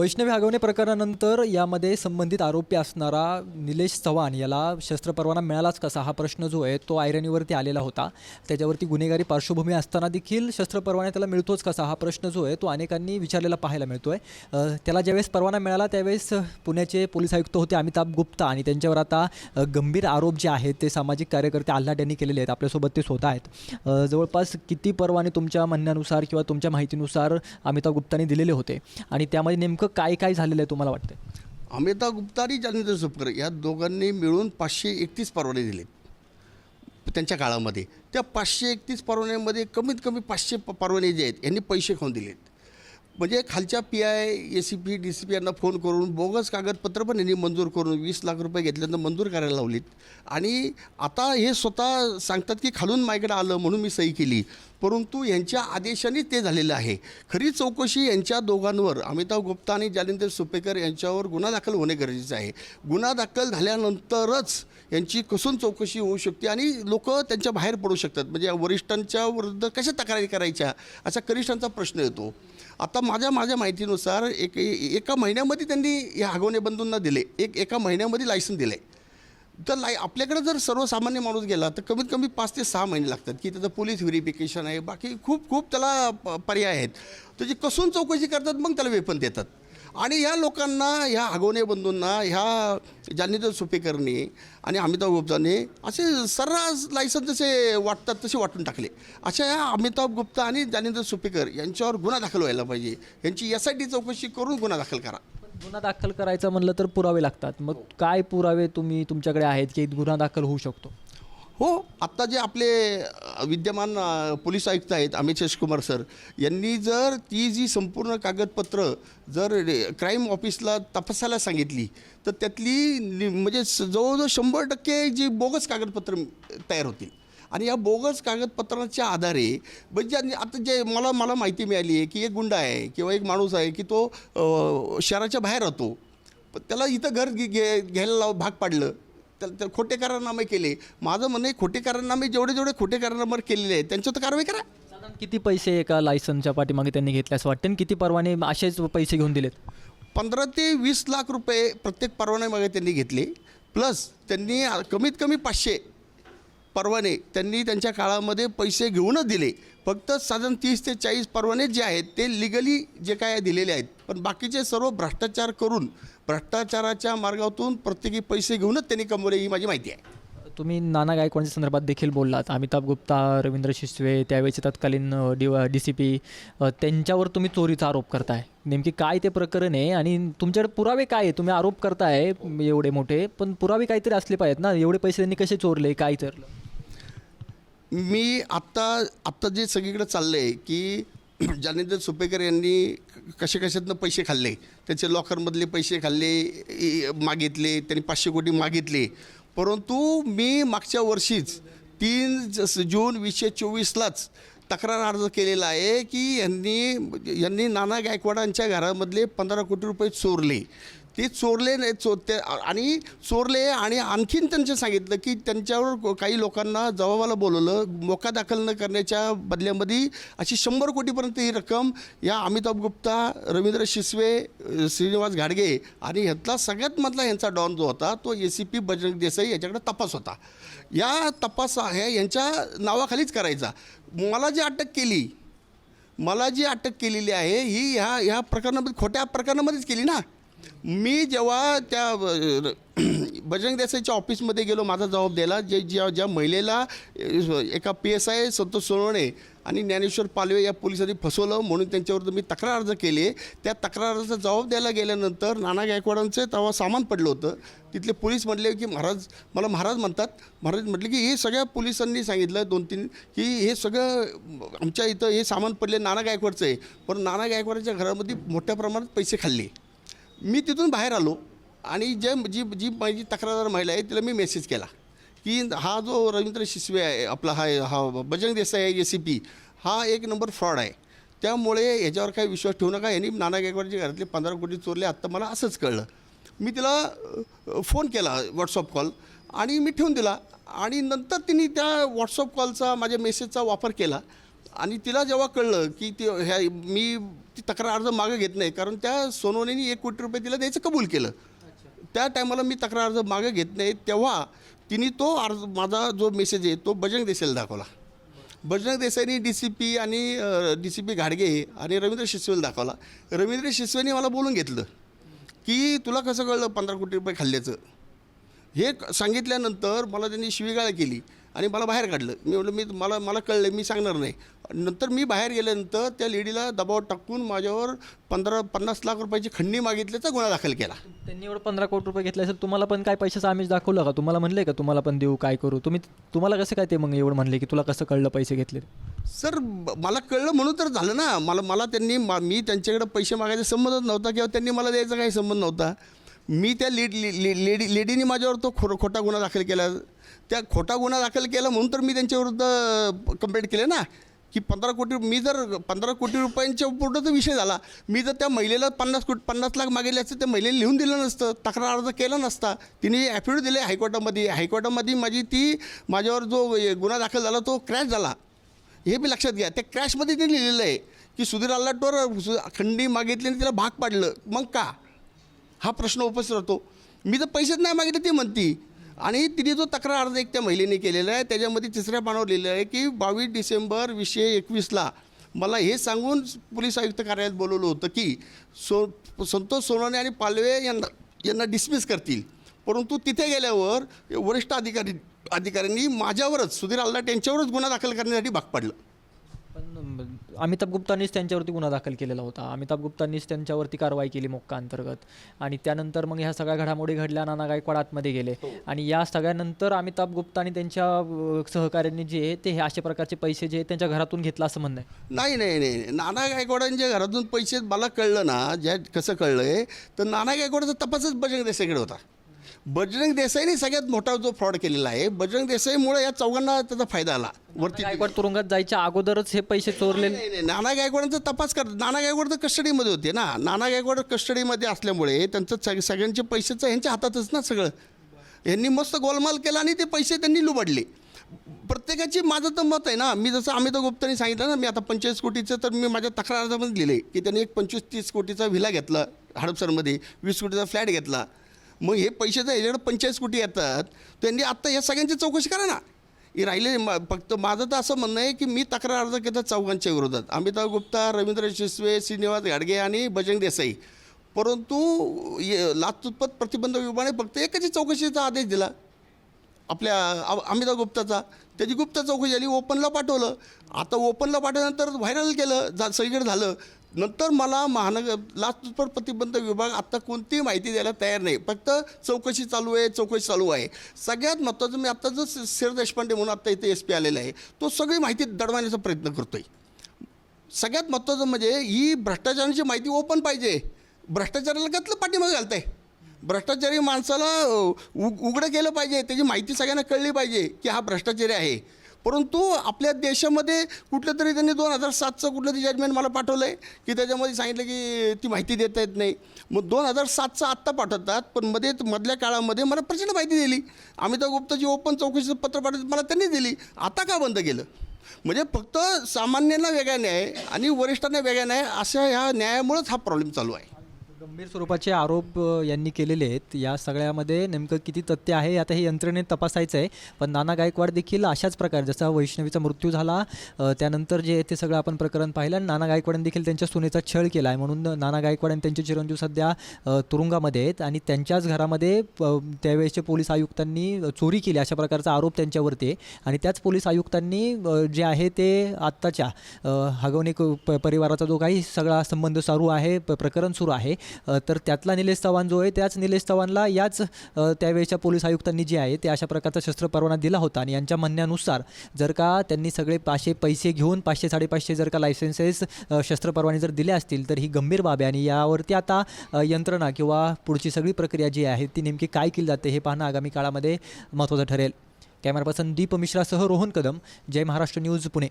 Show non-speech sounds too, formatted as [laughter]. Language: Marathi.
वैष्णवी हगवणे प्रकरणानंतर यामध्ये संबंधित आरोपी असणारा निलेश चव्हाण याला शस्त्र परवाना मिळालाच कसा? हा प्रश्न जो आहे तो ऐरणीवरती आलेला होता. त्याच्यावरती गुन्हेगारी पार्श्वभूमी असताना देखील शस्त्रपरवाना त्याला मिळतोच कसा? हा प्रश्न जो आहे तो अनेकांनी विचारलेला पाहायला मिळतो आहे त्याला ज्यावेळेस परवाना मिळाला त्यावेळेस पुण्याचे पोलीस आयुक्त होते अमिताभ गुप्ता आणि त्यांच्यावर आता गंभीर आरोप जे आहेत ते सामाजिक कार्यकर्ते आल्हाट यांनी केलेले आहेत. आपल्यासोबत ते स्वतः आहेत. जवळपास किती परवाने तुमच्या म्हणण्यानुसार किंवा तुमच्या माहितीनुसार अमिताभ गुप्तांनी दिलेले होते? आणि त्यामध्ये नेमकं काय काय झालेलं आहे तुम्हाला वाटतं अमिताभ गुप्ता आणि जानेंद्र सुपकर या दोघांनी मिळून पाचशे एकतीस परवाने दिले त्यांच्या काळामध्ये. त्या पाचशे एकतीस परवान्यामध्ये कमीत कमी पाचशे प परवाने जे आहेत यांनी पैसे खाऊन दिलेत. म्हणजे खालच्या P I A C P D C P यांना फोन करून बोगस कागदपत्र पण यांनी मंजूर करून वीस लाख रुपये घेतल्यानंतर मंजूर करायला लावलीत. आणि आता हे स्वतः सांगतात की खालून माझ्याकडे आलं म्हणून मी सही केली. परंतु यांच्या आदेशाने ते झालेलं आहे. खरी चौकशी यांच्या दोघांवर अमिताभ गुप्ता आणि जालिंदर सुपेकर यांच्यावर गुन्हा दाखल होणे गरजेचं आहे. गुन्हा दाखल झाल्यानंतरच यांची कसून चौकशी होऊ शकते आणि लोक त्यांच्या बाहेर पडू शकतात. म्हणजे वरिष्ठांच्या विरुद्ध कशा तक्रारी करायच्या असा कनिष्ठांचा प्रश्न येतो. आता माझ्या माझ्या माहितीनुसार एक एका महिन्यामध्ये त्यांनी या हगवणे बंधूंना दिले. एक एका महिन्यामध्ये लायसन दिलं. आहे तर लाय आपल्याकडे जर सर्वसामान्य माणूस गेला तर कमीत कमी पाच ते सहा महिने लागतात की त्याचं पोलीस व्हेरिफिकेशन आहे. बाकी खूप खूप त्याला प- पर्याय आहेत. त्याची कसून चौकशी करतात मग त्याला वेपन देतात. आणि ह्या लोकांना ह्या आगोने बंधूंना ह्या जान्हवीर सुपेकरने आणि अमिताभ गुप्ताने असे सर्रास लायसन जसे वाटतात तसे वाटून टाकले. अशा ह्या अमिताभ गुप्ता आणि जान्हवीर सुपेकर यांच्यावर गुन्हा दाखल व्हायला पाहिजे. यांची एस आय टी चौकशी करून गुन्हा दाखल करा. गुन्हा दाखल करायचा म्हणलं तर पुरावे लागतात. मग काय पुरावे तुम्ही तुमच्याकडे आहेत की गुन्हा दाखल होऊ शकतो? हो आत्ता जे आपले विद्यमान पोलीस आयुक्त आहेत अमित शशकुमार सर यांनी जर ती जी संपूर्ण कागदपत्र जर क्राईम ऑफिसला तपासायला सांगितली तर त्यातली नि- म्हणजे स- जवळजवळ शंभर टक्के जी बोगस कागदपत्र तयार होतील. आणि या बोगस कागदपत्रांच्या आधारे म्हणजे आता जे मला मला माहिती मिळाली आहे की एक गुंडा आहे किंवा एक माणूस आहे की तो शहराच्या बाहेर राहतो. त्याला इथं घर घे घे- घ्यायला लाव भाग पाडलं. त्या खोटे करारनामे केले. माझं म्हणणं आहे खोटे करारनामे जेवढे जेवढे खोटे करारनामे केलेले आहेत त्यांच्यावर तर कारवाई करा. साधारण किती पैसे एका लायसनच्या पाठीमागे त्यांनी घेतले असं वाटतं किती परवाने असेच पैसे घेऊन दिलेत? पंधरा ते वीस लाख रुपये प्रत्येक परवान्यामागे त्यांनी घेतले. प्लस त्यांनी कमीत कमी पाचशे परवाने त्यांनी त्यांच्या काळामध्ये पैसे घेऊनच दिले. फक्त साधारण तीस ते चाळीस परवाने जे आहेत ते लिगली जे काय दिलेले आहेत. पण बाकीचे सर्व भ्रष्टाचार करून भ्रष्टाचाराच्या मार्गातून प्रत्येकी पैसे घेऊनच त्यांनी कमवले ही माझी माहिती आहे. तुम्ही नाना गायकवाडच्या संदर्भात देखील बोललात. अमिताभ गुप्ता रवींद्र शिसवे त्यावेळेचे तत्कालीन डी डी सी पी त्यांच्यावर तुम्ही चोरीचा आरोप करताय. नेमकी काय ते प्रकरण आहे आणि तुमच्याकडे पुरावे काय आहे तुम्ही आरोप करताय एवढे मोठे पण पुरावे काहीतरी असले पाहिजेत ना? एवढे पैसे त्यांनी कसे चोरले काय चोरलं? मी आत्ता आत्ता जे सगळीकडे चाललं आहे की [clears throat] जानेंद्र सुपेकर यांनी कशा कशातनं पैसे खाल्ले? त्याचे लॉकरमधले पैसे खाल्ले मागितले त्यांनी पाचशे कोटी मागितले. परंतु मी मागच्या वर्षीच तीन जस जून वीसशे चोवीसलाच तक्रार अर्ज केलेला आहे की यांनी यांनी नाना गायकवाडांच्या घरामधले पंधरा कोटी रुपये चोरले. ते चोरले नाही चो ते आणि चोरले आणि आणखीन त्यांचं सांगितलं की त्यांच्यावर काही लोकांना जबाबाला बोलवलं मोका दाखल न करण्याच्या बदल्यामध्ये अशी शंभर कोटीपर्यंत ही रक्कम या अमिताभ गुप्ता रवींद्र शिसवे श्रीनिवास घाडगे आणि ह्यातला सगळ्यात मधला यांचा डॉन जो होता तो A C P Bajrang Desai याच्याकडे तपास होता. या तपास आहे यांच्या नावाखालीच करायचा. मला जी अटक केली मला जी अटक केलेली आहे ही ह्या ह्या प्रकरणामध्ये खोट्या प्रकरणामध्येच केली ना? मी जेव्हा त्या [clears throat] बजरंग देसाईच्या ऑफिसमध्ये गेलो माझा जबाब द्यायला जे ज्या ज्या महिलेला एका P S I Santosh Sonawane आणि ज्ञानेश्वर पालवे या पोलिसांनी फसवलं म्हणून त्यांच्यावर मी तक्रार अर्ज केले त्या तक्राराचा जबाब द्यायला गेल्यानंतर नाना गायकवाडांचं तेव्हा सामान पडलं होतं. तिथले पोलीस म्हटले की महाराज मला महाराज म्हणतात. महाराज म्हटले की हे सगळ्या पोलिसांनी सांगितलं दोन तीन की हे सगळं आमच्या इथं हे सामान पडले नाना गायकवाडचं. आहे पण नाना गायकवाडाच्या घरामध्ये मोठ्या प्रमाणात पैसे खाल्ले. मी तिथून बाहेर आलो आणि जे जी जी माझी तक्रारदार महिला आहे तिला मी मेसेज केला की हा जो रवींद्र शिसवे आहे आपला हा हा बजरंग देसाई आहे ए सी पी हा एक नंबर फ्रॉड आहे. त्यामुळे याच्यावर काही विश्वास ठेवू नका. यांनी नाना गायकवाडचे घरातले पंधरा कोटी चोरले आत्ता मला असंच कळलं. मी तिला फोन केला व्हॉट्सअप कॉल आणि मी ठेवून दिला. आणि नंतर तिने त्या व्हॉट्सअप कॉलचा माझ्या मेसेजचा वापर केला. आणि तिला जेव्हा कळलं की ती ह्या मी ती तक्रार अर्ज मागं घेत नाही कारण त्या सोनवणेनी एक कोटी रुपये तिला द्यायचं कबूल केलं. त्या टायमाला मी तक्रार अर्ज मागं घेत नाही तेव्हा तिने तो अर्ज माझा जो मेसेज आहे तो बजरंग देसाईला दाखवला. बजरंग देसाईनी डी सी पी आणि डी सी पी घाडगे आणि रवींद्र शिसवेला दाखवला. रवींद्र शिसवेने मला बोलून घेतलं की तुला कसं कळलं पंधरा कोटी रुपये खाल्ल्याचं? हे सांगितल्यानंतर मला त्यांनी शिवीगाळ केली आणि मला बाहेर काढलं. मी म्हटलं मी मला मला कळलं मी सांगणार नाही. नंतर मी बाहेर गेल्यानंतर त्या लेडीला दबाव टाकून माझ्यावर पंधरा पन्नास लाख रुपयाची खंडणी मागितल्याचा गुन्हा दाखल केला. त्यांनी एवढं पंधरा कोटी रुपये घेतले असेल तुम्हाला पण काय पैशाचं आमिष दाखवलं का? तुम्हाला म्हणले का तुम्हाला पण देऊ काय करू? तुम्ही तुम्हाला कसं काय ते मग एवढं म्हणले की तुला कसं कळलं पैसे घेतले? सर मला कळलं म्हणून तर झालं ना. मला मला त्यांनी मा- मी त्यांच्याकडे पैसे मागायचा संबंधच नव्हता किंवा त्यांनी मला द्यायचा काही संबंध नव्हता. मी त्या लेड लेडी लेडीने माझ्यावर तो खो खोटा गुन्हा दाखल केला. त्या खोटा गुन्हा दाखल केला म्हणून तर मी त्यांच्याविरुद्ध कंप्लेंट केले ना. की पंधरा कोटी मी जर पंधरा कोटी रुपयांच्या पुढं तर विषय झाला मी जर त्या महिलेला पन्नास कोटी पन्नास लाख मागेले असते त्या महिलेला लिहून दिलं नसतं तक्रार अर्ज केला नसता तिने ॲफिडेविट दिले हायकोर्टामध्ये हायकोर्टामध्ये माझी ती माझ्यावर जो गुन्हा दाखल झाला तो क्रॅश झाला. हे बी लक्षात घ्या त्या क्रॅशमध्ये ते लिहिलेलं आहे की सुधीर आल्लाटवर खंडी मागितली आणि तिला भाग पाडलं. मग का? हा प्रश्न उपस्थित राहतो. मी तर पैसेच नाही मागितले ती म्हणती आणि तिने जो तक्रार अर्ज एक त्या महिलेने केलेला आहे त्याच्यामध्ये तिसऱ्या पानावर लिहिलं आहे की बावीस डिसेंबर वीसशे एकवीसला मला हे सांगून पोलीस आयुक्त कार्यालयात बोलवलं होतं की सो संतोष सोनवणे आणि पालवे यांना यांना डिसमिस करतील. परंतु तिथे गेल्यावर वरिष्ठ अधिकारी अधिकाऱ्यांनी माझ्यावरच सुधीर आल्लाट यांच्यावरच गुन्हा दाखल करण्यासाठी भाग पाडलं. अमिताभ गुप्तांनीच त्यांच्यावरती गुन्हा दाखल केलेला होता. अमिताभ गुप्तांनीच त्यांच्यावरती कारवाई केली मोक्का अंतर्गत. आणि त्यानंतर मग ह्या सगळ्या घडामोडी घडल्या नाना गायकवाड आतमध्ये गेले. आणि या सगळ्यानंतर अमिताभ गुप्ता आणि त्यांच्या अं, सहकाऱ्यांनी जे आहे ते हे अशा प्रकारचे पैसे जे त्यांच्या घरातून घेतला असं म्हणणं आहे. नाही नाही नाही. नाना गायकवाडांच्या घरातून पैसे मला कळलं ना ज्या कसं कळलं आहे तर नाना गायकवाडाचा तपासच बजरंग देसाईकडे होता. बजरंग देसाईने सगळ्यात मोठा जो फ्रॉड केलेला आहे बजरंग देसाईमुळे या चौघांना त्याचा फायदा आला. वरती गायकवाड तुरुंगात जायच्या अगोदरच हे पैसे चोरले. नाही नाही नाना गायकवाडांचा तपास कर नाना गायकवाड तर कस्टडीमध्ये होते ना. नाना गायकवाड कस्टडीमध्ये असल्यामुळे त्यांचं सग सगळ्यांचे पैशाचं ह्यांच्या हातातच ना सगळं. यांनी मस्त गोलमाल केला आणि ते पैसे त्यांनी लुबाडले. प्रत्येकाची माझं तर मत आहे ना. मी जसं अमिताभ गुप्तानी सांगितलं ना मी आता पंचवीस कोटीचं तर मी माझ्या तक्रार अर्जामध्ये लिहिले की त्यांनी एक पंचवीस तीस कोटीचा व्हिला घेतला हडपसरमध्ये वीस कोटीचा फ्लॅट घेतला. मग हे पैसे जर ह्याच्याकडे पंचेचाळीस कोटी येतात. त्यांनी आत्ता या सगळ्यांची चौकशी करा ना. हे राहिले म- फक्त माझं तर असं म्हणणं आहे की मी तक्रार अर्ज केला चौघांच्या विरोधात. अमिताभ गुप्ता रवींद्र शिसवे श्रीनिवास गाडगे आणि बजरंग देसाई. परंतु ये- लाचलुचपत प्रतिबंध विभागाने फक्त एकच चौकशीचा आदेश दिला. आपल्या अमिताभ गुप्ताचा. त्याची गुप्त चौकशी झाली ओपनला पाठवलं. आता ओपनला पाठवल्यानंतर व्हायरल केलं जा सगळीकडे झालं. नंतर मला महानगर लाचलुचपत प्रतिबंध विभाग आत्ता कोणतीही माहिती द्यायला तयार नाही. फक्त चौकशी चालू आहे चौकशी चालू आहे. सगळ्यात महत्त्वाचं मी आत्ता जो शेर देशपांडे म्हणून आत्ता इथे एस पी आलेला आहे तो सगळी माहिती दडवण्याचा प्रयत्न करतो आहे सगळ्यात महत्त्वाचं म्हणजे ही भ्रष्टाचाराची माहिती ओपन पाहिजे. भ्रष्टाचाराला घातलं पाठीमागे आहे भ्रष्टाचारी माणसाला उ उघडं केलं पाहिजे त्याची माहिती सगळ्यांना कळली पाहिजे की हा भ्रष्टाचारी आहे. परंतु आपल्या देशामध्ये कुठलं तरी त्यांनी दोन हजार सातचं कुठलं तरी जजमेंट मला पाठवलं आहे की त्याच्यामध्ये सांगितलं की ती माहिती देता येत नाही. मग दोन हजार सातचं आत्ता पाठवतात पण मध्ये मधल्या काळामध्ये मला प्रचंड माहिती दिली. अमिताभ गुप्ताची ओपन चौकशीचं पत्र पाठवत मला त्यांनी दिली. आता का बंद केलं? म्हणजे फक्त सामान्यांना वेगळा न्याय आणि वरिष्ठांना वेगळा न्याय अशा ह्या न्यायामुळेच हा प्रॉब्लेम चालू आहे. गंभीर स्वरूपाचे आरोप यांनी केलेले आहेत. या सगळ्यामध्ये नेमकं किती तथ्य आहे आता हे यंत्रणेत तपासायचं आहे. पण नाना गायकवाड देखील अशाच प्रकारे जसा वैष्णवीचा मृत्यू झाला त्यानंतर जे ते सगळं आपण प्रकरण पाहिलं आणि नाना गायकवाडांनी देखील त्यांच्या सुनेचा छळ केला आहे म्हणून नाना गायकवाड आणि त्यांचे चिरंजीव सध्या तुरुंगामध्ये आहेत. आणि त्यांच्याच घरामध्ये त्यावेळेसचे पोलीस आयुक्तांनी चोरी केली अशा प्रकारचा आरोप त्यांच्यावरती आहे. आणि त्याच पोलीस आयुक्तांनी जे आहे ते आत्ताच्या हगवणे प परिवाराचा जो काही सगळा संबंध चालू आहे प- प्रकरण सुरू आहे तर त्यातला निलेश चव्हाण जो आहे त्याच निलेश चव्हाणला याच त्यावेळेच्या पोलीस आयुक्तांनी जे आहे ते अशा प्रकारचा शस्त्र परवाना दिला होता. आणि यांच्या म्हणण्यानुसार जर का त्यांनी सगळे पाचशे पैसे घेऊन पाचशे साडेपाचशे जर का लायसन्सेस शस्त्र परवाने जर दिले असतील तर ही गंभीर बाब आहे. आणि यावरती आता यंत्रणा किंवा पुढची सगळी प्रक्रिया जी आहे ती नेमकी काय केली जाते हे पाहणं आगामी काळामध्ये महत्त्वाचं ठरेल. कॅमेरा पर्सन दीप मिश्रासह रोहन कदम. जय महाराष्ट्र न्यूज पुणे.